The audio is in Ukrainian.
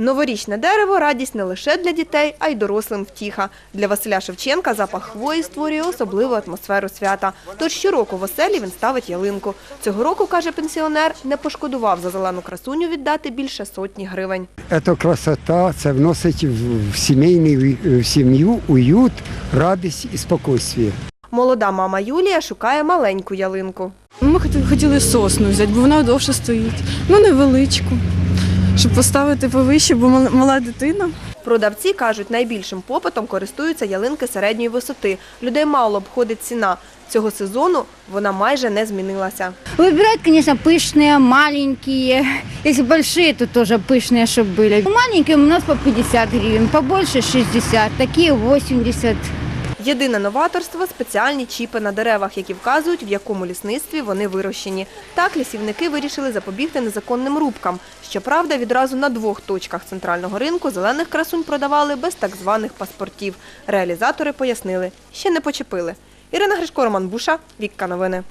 Новорічне дерево – радість не лише для дітей, а й дорослим втіха. Для Василя Шевченка запах хвої створює особливу атмосферу свята. Тож щороку в оселі він ставить ялинку. Цього року, каже пенсіонер, не пошкодував за зелену красуню віддати більше сотні гривень. Це красота, це вносить в сімейний в сім'ю уют, радість і спокійствие. Молода мама Юлія шукає маленьку ялинку. Ми хоті- хотіли сосну взяти, бо вона довше стоїть. Ну, невеличку Щоб поставити повище, бо мал- мала дитина. Продавці кажуть, найбільшим попитом користуються ялинки середньої висоти. Людей мало обходить ціна. Цього сезону вона майже не змінилася. Выбирают, конечно, пышные, маленькие. Если большие, то тоже пышные, чтобы были. Маленькие у нас по 50 гривен, побольше 60, такие 80. Єдине новаторство – спеціальні чіпи на деревах, які вказують, в якому лісництві вони вирощені. Так лісівники вирішили запобігти незаконним рубкам. Щоправда, відразу на двох точках центрального ринку зелених красунь продавали без так званих паспортів. Реалізатори пояснили – ще не почепили. Ірина Гришко, Роман Буша, Вікка Новини.